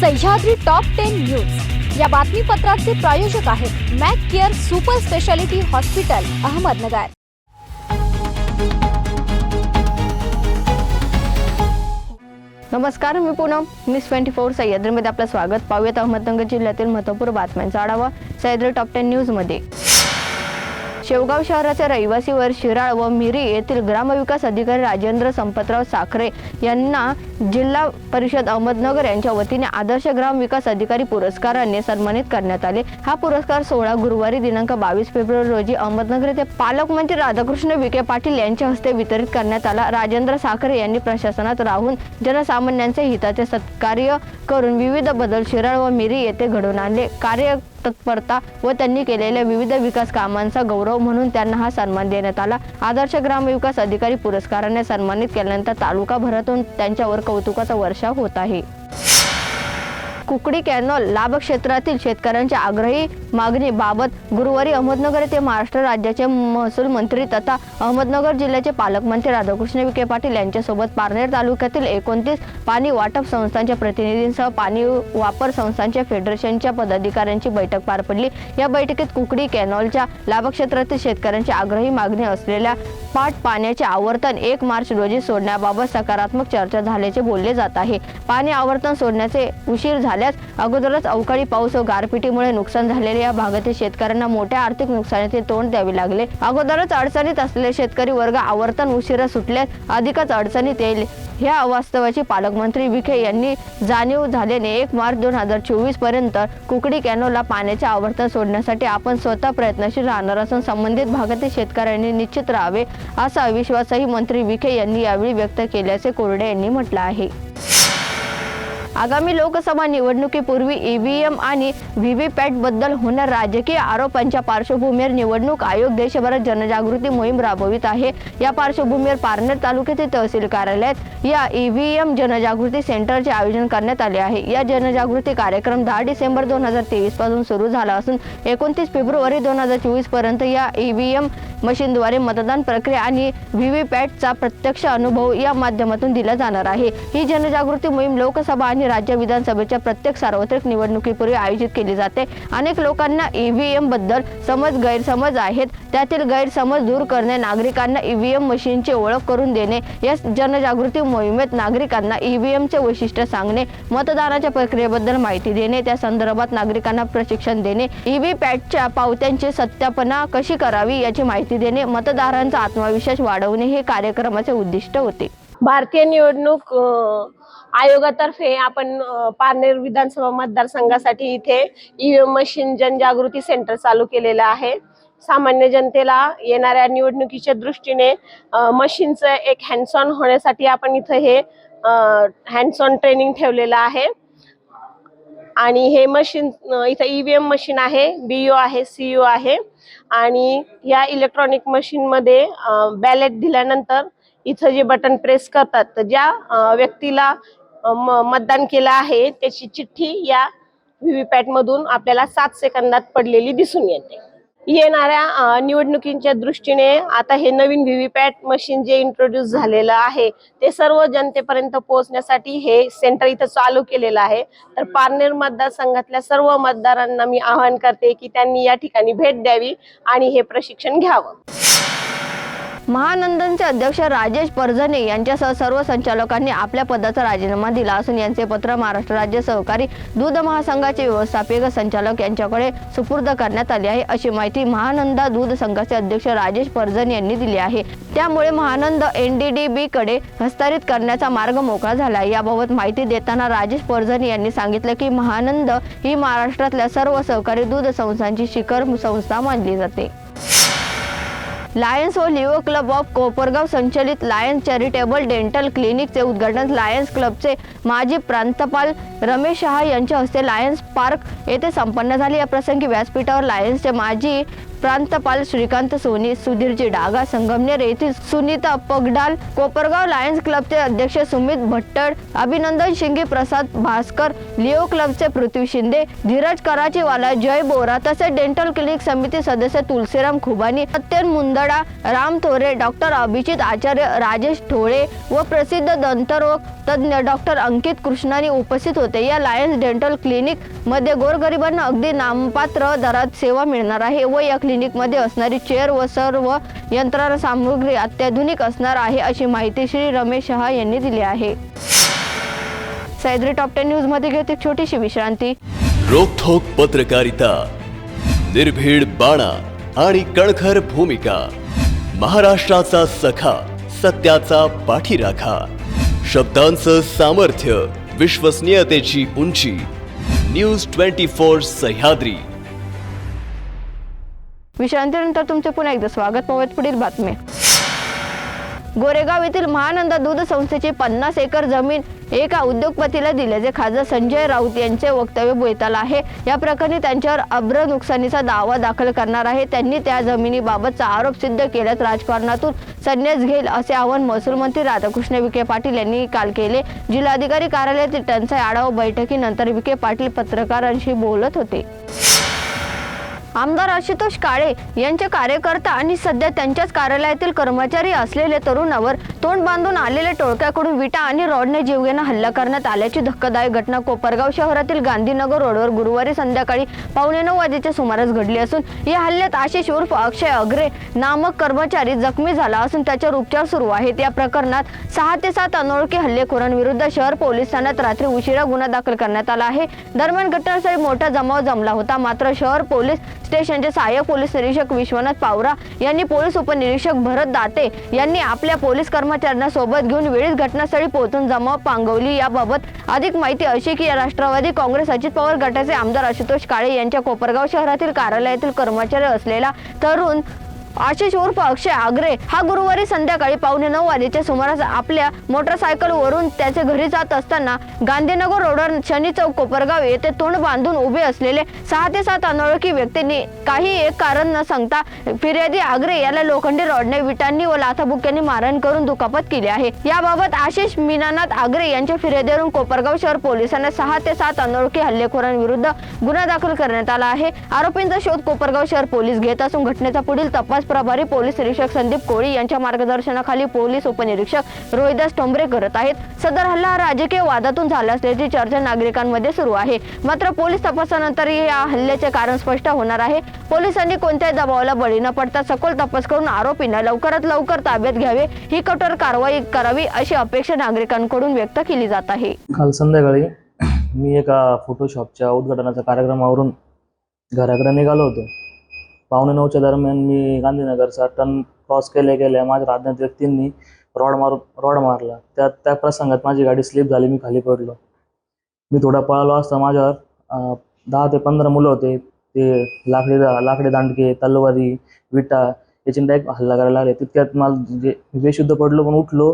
Sahyadri top ten news या बातमीपत्राचे प्रायोजक आहेत Mac Care super speciality hospital Ahmednagar. नमस्कार मी पूनम. न्यूज ट्वेंटी फोर सह्याद्रीमध्ये आपलं स्वागत. पाहूयात अहमदनगर जिल्ह्यातील महत्त्वपूर्ण बातम्यांचा आढावा सह्याद्री टॉप टेन न्यूजमध्ये शेवगाव शहराचे रहिवासीवर शिराळ व मिरी येथील ग्रामविकास अधिकारी राजेंद्र संपतराव साखरे यांना जिल्हा परिषद अहमदनगर यांच्या वतीने आदर्श ग्राम विकास अधिकारी पुरस्काराने सन्मानित करण्यात आले. हा पुरस्कार सोहळा गुरुवारी दिनांक बावीस फेब्रुवारी रोजी अहमदनगर येथे पालकमंत्री राधाकृष्ण विखे पाटील यांच्या हस्ते वितरित करण्यात आला. राजेंद्र साखरे यांनी प्रशासनात राहून जनसामान्यांच्या हिताचे सत्कार्य करून विविध बदल शिराळ व मिरी येथे घडवून आणले. कार्य तत्परता व त्यांनी केलेल्या विविध विकास कामांचा गौरव म्हणून त्यांना हा सन्मान देण्यात आला. आदर्श ग्रामविकास अधिकारी पुरस्काराने सन्मानित केल्यानंतर तालुकाभरातून त्यांच्यावर कौतुकाचा वर्षाव होत आहे. कुकडी कॅनॉल लाभ क्षेत्रातील शेतकऱ्यांच्या आग्रही मागणीबाबत गुरुवारी अहमदनगर येथे महाराष्ट्र राज्याचे महसूल मंत्री तथा अहमदनगर जिल्ह्याचे पालकमंत्री राधाकृष्ण विखे पाटील यांच्यासोबत पारनेर तालुक्यातील एकोणतीस पाणी वाटप संस्थांच्या प्रतिनिधींसह पाणी वापर संस्थांच्या फेडरेशनच्या पदाधिकाऱ्यांची बैठक पार पडली. या बैठकीत कुकडी कॅनॉलच्या लाभक्षेत्रातील शेतकऱ्यांची आग्रही मागणी असलेल्या पाट पाण्याचे आवर्तन एक मार्च रोजी सोडण्याबाबत सकारात्मक चर्चा झाल्याचे बोलले जात आहे. पाणी आवर्तन सोडण्याचे उशीर झाल्यास अगोदरच अवकाळी पाऊस व गारपिटीमुळे नुकसान झालेले या भागातील शेतकऱ्यांना मोठ्या आर्थिक नुकसानीचे तोंड द्यावे लागले. अगोदरच अडचणीत असलेले शेतकरी वर्ग आवर्तन उशिरा सुटल्यास अधिकच अडचणीत येईल. ह्या अवास्तवाची पालकमंत्री विखे यांनी जाणीव झाल्याने एक मार्च दोन हजार चोवीसपर्यंत कुकडी कॅनोला पाण्याचे आवर्तन सोडण्यासाठी आपण स्वतः प्रयत्नशील राहणार असून संबंधित भागातील शेतकऱ्यांनी निश्चित राहावे असा विश्वासही मंत्री विखे यांनी यावेळी व्यक्त केल्याचे कोरडे यांनी म्हटलं आहे. आगामी लोकसभा निवडणुकीपूर्वी ईव्हीएम आणि व्हीव्हीपॅटबद्दल होणार राजकीय आरोपांच्या पार्श्वभूमीवर निवडणूक आयोग देशभरात जनजागृती मोहीम राबवित आहे. या पार्श्वभूमीवर पारनेर तालुक्यातील तहसील कार्यालयात या ईव्हीएम जनजागृती सेंटरचे आयोजन करण्यात आले आहे. या जनजागृती कार्यक्रम दहा डिसेंबर दोन हजार तेवीसपासून सुरू झाला असून एकोणतीस फेब्रुवारी दोन हजार चोवीसपर्यंत या ईव्हीएम मशीनद्वारे मतदान प्रक्रिया आणि व्हीव्हीपॅटचा प्रत्यक्ष अनुभव या माध्यमातून दिला जाणार आहे. ही जनजागृती मोहीम लोकसभा आणि राज्य विधानसभेच्या प्रत्येक सार्वत्रिक निवडणुकीपूर्वी आयोजित केली जाते. अनेक लोकांना ईव्हीएमबद्दल समज गैरसमज आहेत. त्यातील गैरसमज दूर करणे नागरिकांना ईव्हीएम मशीनची ओळख करून देणे या जनजागृती मोहिमेत नागरिकांना ईव्हीएमचे वैशिष्ट्य सांगणे मतदानाच्या प्रक्रियेबद्दल माहिती देणे त्या संदर्भात नागरिकांना प्रशिक्षण देणे ईव्हीपॅटच्या पावत्यांची सत्यापना कशी करावी याची माहिती देणे मतदारांचा आत्मविश्वास वाढवणे हे कार्यक्रमाचे उद्दिष्ट होते. भारतीय निवडणूक आयोगातर्फे आपण पारनेर विधानसभा मतदारसंघासाठी इथे ईव्हीएम मशीन जनजागृती सेंटर चालू केलेलं आहे. सामान्य जनतेला येणाऱ्या निवडणुकीच्या दृष्टीने मशीनचं एक हँड्स ऑन होण्यासाठी आपण इथं हे हँड्स ऑन ट्रेनिंग ठेवलेलं आहे. आणि हे मशीन अ, इथं ईव्हीएम मशीन आहे बीओ आहे सीओ आहे. आणि या इलेक्ट्रॉनिक मशीनमध्ये बॅलेट दिल्यानंतर इथं जे बटन प्रेस करतात तर ज्या व्यक्तीला मतदान केलं आहे त्याची चिठ्ठी या व्हीव्हीपॅट मधून आपल्याला सात सेकंदात पडलेली दिसून येते. येणाऱ्या निवडणुकींच्या दृष्टीने आता हे नवीन व्हीव्हीपॅट मशीन जे इंट्रोड्यूस झालेलं आहे ते सर्व जनतेपर्यंत पोहोचण्यासाठी हे सेंटर इथं चालू केलेलं आहे. तर पारनेर मतदारसंघातल्या सर्व मतदारांना मी आवाहन करते की त्यांनी या ठिकाणी भेट द्यावी आणि हे प्रशिक्षण घ्यावं. महानंदनचे अध्यक्ष राजेश परजणे यांच्यासह सर्व संचालकांनी आपल्या पदाचा राजीनामा दिला असून यांचे पत्र महाराष्ट्र राज्य सहकारी दूध महासंघाचे व्यवस्थापक संचालक यांच्याकडे सुपूर्द करण्यात आले आहे. अशी माहिती महानंदा दूध संघाचे अध्यक्ष राजेश परजन यांनी दिली आहे. त्यामुळे महानंद एनडीडीबी कडे हस्तांतरित करण्याचा मार्ग मोकळा झाला आहे. याबाबत माहिती देताना राजेश परजन यांनी सांगितलं की महानंद ही महाराष्ट्रातल्या सर्व सहकारी दूध संस्थांची शिखर संस्था मानली जाते. लायन्स व लिओ क्लब ऑफ कोपरगाव संचलित लायन्स चॅरिटेबल डेंटल क्लिनिकचे उद्घाटन लायन्स क्लबचे माजी प्रांतपाल रमेश शहा यांच्या हस्ते लायन्स पार्क येथे संपन्न झाले. या प्रसंगी व्यासपीठावर लायन्सचे माजी प्रांतपाल श्रीकांत सोनी सुधीरजी डागा संगमनेर येथील सुनीता पगडाल कोपरगाव लायन्स क्लबचे अध्यक्ष सुमित भट्टड अभिनंदन शिंगे प्रसाद भास्कर लिओ क्लबचे पृथ्वी शिंदे धीरज कराचीवाला जय बोरा तसेच डेंटल क्लिनिक समिती सदस्य तुलसीराम खुबानी सत्यन मुंदडा राम थोरे डॉक्टर अभिजित आचार्य राजेश ठोळे व प्रसिद्ध दंतरोग तज्ज्ञ डॉक्टर अंकित कृष्णानी उपस्थित होते. या लायन्स डेंटल क्लिनिकमध्ये गोरगरिबांना अगदी नामपात्र दरात सेवा मिळणार आहे व या क्लिनिकमध्ये असणारी चेअर व सर्व यंत्र सामग्री अत्याधुनिक असणार आहे अशी माहिती श्री रमेश शहा यांनी दिली आहे. सह्याद्री टॉप टेन न्यूजमध्ये घेत एक छोटीशी विश्रांती. रोखोक पत्रकारिता निर्भीड बाणा आणि कणखर भूमिका महाराष्ट्राचा सखा सत्याचा पाठीराखा शब्दांचं सामर्थ्य विश्वसनीयतेची उंची न्यूज ट्वेंटी फोर सह्याद्री. विश्रांतीनंतर तुमचे पुन्हा एकदा स्वागत. पाहूयात पुढील बातमी. गोरेगाव येथील महानंदा दूध संस्थेची पन्नास एकर जमीन एका उद्योगपतीला दिल्याचे खासदार संजय राऊत यांचे वक्तव्य बोलताल आहे. या प्रकरणी त्यांच्यावर अभ्र नुकसानीचा दावा दाखल करणार आहे. त्यांनी त्या जमिनीबाबतचा आरोप सिद्ध केल्यास राजकारणातून संन्यास घेईल असे आवाहन महसूल मंत्री राधाकृष्ण विखे पाटील यांनी काल केले. जिल्हाधिकारी कार्यालयातील टंचाई आढावा बैठकीनंतर विखे पाटील पत्रकारांशी बोलत होते. आमदार आशुतोष काळे यांचे कार्यकर्ता आणि सध्या त्यांच्याच कार्यालयातील कर्मचारी असलेले तरुणावर तोंड बांधून आलेल्या टोळक्याकडून विटा आणि रॉडने जीवघेणा हल्ला करण्यात आल्याची धक्कादायक घटना कोपरगाव शहरातील गांधीनगर रोडवर गुरुवारी संध्याकाळी पावणे नऊ वाजेच्या सुमारास घडली असून या हल्ल्यात आशिष उर्फ अक्षय अग्रे नामक कर्मचारी जखमी झाला असून त्याच्यावर उपचार सुरू आहेत. या प्रकरणात सहा ते सात अनोळखी हल्लेखोरांविरुद्ध शहर पोलीस ठाण्यात रात्री उशिरा गुन्हा दाखल करण्यात आला आहे. दरम्यान घटनास्थळी मोठा जमाव जमला होता. मात्र शहर पोलीस स्टेशनचे सहाय्यक पोलीस निरीक्षक विश्वनाथ पावरा यांनी पोलीस उपनिरीक्षक भरत दाते यांनी आपल्या पोलीस कर्मचाऱ्यांना सोबत घेऊन वेळीच घटनास्थळी पोहोचून जमाव पांगवली. याबाबत अधिक माहिती अशी की राष्ट्रवादी काँग्रेस अजित पवार गटाचे आमदार आशुतोष काळे यांच्या कोपरगाव शहरातील कार्यालयातील कर्मचारी असलेला तरुण आशिष उर्फ अक्षय आग्रे हा गुरुवारी संध्याकाळी पावणे नऊ वाजेच्या सुमारास आपल्या मोटरसायकलवरून त्याचे घरी जात असताना गांधीनगर रोडवर शनी चौक कोपरगाव येथे तोंड बांधून उभे असलेले सहा ते सात अनोळखी व्यक्तींनी काही एक कारण न सांगता फिर्यादी आग्रे याला लोखंडी रॉडने विटांनी व लाथाबुक्यांनी मारहाण करून दुखापत केली आहे. याबाबत आशिष मीनानाथ आग्रे यांच्या फिर्यादीवरून कोपरगाव शहर पोलिसांना सहा ते सात अनोळखी हल्लेखोरांविरुद्ध गुन्हा दाखल करण्यात आला आहे. आरोपींचा शोध कोपरगाव शहर पोलीस घेत असून घटनेचा पुढील तपास प्रभारी पोलीस निरीक्षक संदीप कोळी यांच्या मार्गदर्शनाखाली पोलीस उपनिरीक्षक रोहिदास टोंबरे करत आहेत. सदर हल्ला हा राजकीय वादातून झाला असल्याची चर्चा नागरिकांमध्ये सुरू आहे. मात्र पोलीस तपासानंतर या हल्ल्याचे कारण स्पष्ट होणार आहे. पोलिसांनी कोणत्याही दबावाला बळी न पडता सखोल तपास करून आरोपींना लवकरात लवकर ताब्यात घ्यावे ही कठोर कारवाई करावी अशी अपेक्षा नागरिकांकडून व्यक्त केली जात आहे. काल संध्याकाळी मी एका फोटोशॉपच्या उद्घाटनाच्या कार्यक्रमावरून घराकडे निघालो होतो. पावणे नऊच्या दरम्यान मी गांधीनगरचा टर्न क्रॉस केल्या गेल्या. माझ्या अज्ञात व्यक्तींनी रॉड मार रॉड मारला. त्या त्या प्रसंगात माझी गाडी स्लिप झाली मी खाली पडलो. मी थोडा पळालो असता माझ्यावर. दहा ते पंधरा मुलं होते. ते लाकडी लाकडी दांडके तलवारी विटा याची डायरेक्ट हल्ला करायला लागले. तितक्यात मला जे बेशुद्ध पडलो पण उठलो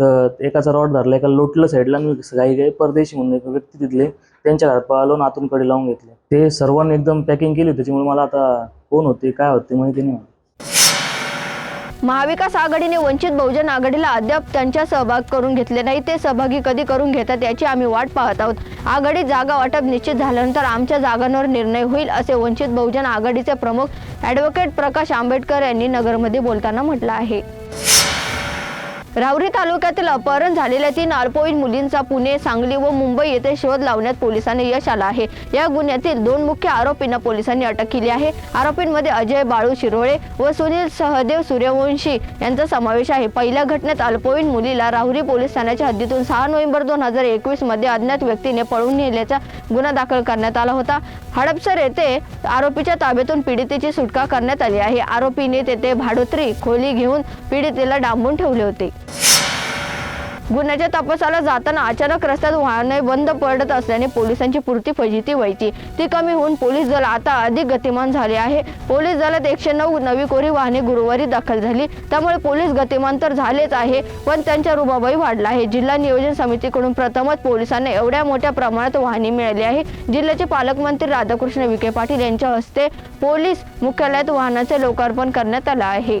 तर एकाचा रॉड धरला एका लोटलं साईडला मी काही काही परदेशी म्हणून एक व्यक्ती तिथले त्यांच्या घरात पळालो आतून कडे लावून घेतले. ते सर्वांनी एकदम पॅकिंग केली त्याच्यामुळे मला आता कोण होते काय होते माहिती नाही महाविकास आघाडीने वंचित बहुजन आघाडीला अद्याप त्यांच्या सहभाग करून घेतले नाही ते सहभागी कधी करून घेतात याची आम्ही वाट पाहत आहोत. आघाडीत जागा वाटप निश्चित झाल्यानंतर आमच्या जागांवर निर्णय होईल असे वंचित बहुजन आघाडीचे प्रमुख ॲडव्होकेट प्रकाश आंबेडकर यांनी नगरमध्ये बोलताना म्हटलं आहे. राहुरी तालुक्यातील अपहरण झालेल्या तीन अल्पवयीन मुलींचा पुणे सांगली व मुंबई येथे शोध लावण्यात पोलिसांनी यश आलं आहे. या गुन्ह्यातील दोन मुख्य आरोपींना पोलिसांनी अटक केली आहे. आरोपींमध्ये अजय बाळू शिरोळे व सुनील सहदेव सूर्यवंशी यांचा समावेश आहे. पहिल्या घटनेत अल्पवयीन मुलीला राहुरी पोलीस ठाण्याच्या हद्दीतून सहा नोव्हेंबर दोन हजार एकवीसमध्ये अज्ञात व्यक्तीने पळून नेल्याचा गुन्हा दाखल करण्यात आला होता. हडपसर येथे आरोपीच्या ताब्यातून पीडितेची सुटका करण्यात आली आहे. आरोपीने तेथे भाडोत्री खोली घेऊन पीडितेला डांबून ठेवले होते. गुन्ह्याच्या तपासाला जाताना अचानक रस्त्यात वाहने बंद पडत असल्याने पोलिसांची पुरती फजिती व्हायची. ती कमी होऊन पोलीस दल आता अधिक गतिमान झाले आहे. पोलीस दलात एकशे नऊ नवी कोरी वाहने गुरुवारी दाखल झाली. त्यामुळे पोलीस गतिमान तर झालेच आहे पण त्यांच्या रुबाबाई वाढला आहे. जिल्हा नियोजन समितीकडून प्रथमच पोलिसांना एवढ्या मोठ्या प्रमाणात वाहने मिळाली आहे. जिल्ह्याचे पालकमंत्री राधाकृष्ण विखे पाटील यांच्या हस्ते पोलीस मुख्यालयात वाहनाचे लोकार्पण करण्यात आलं आहे.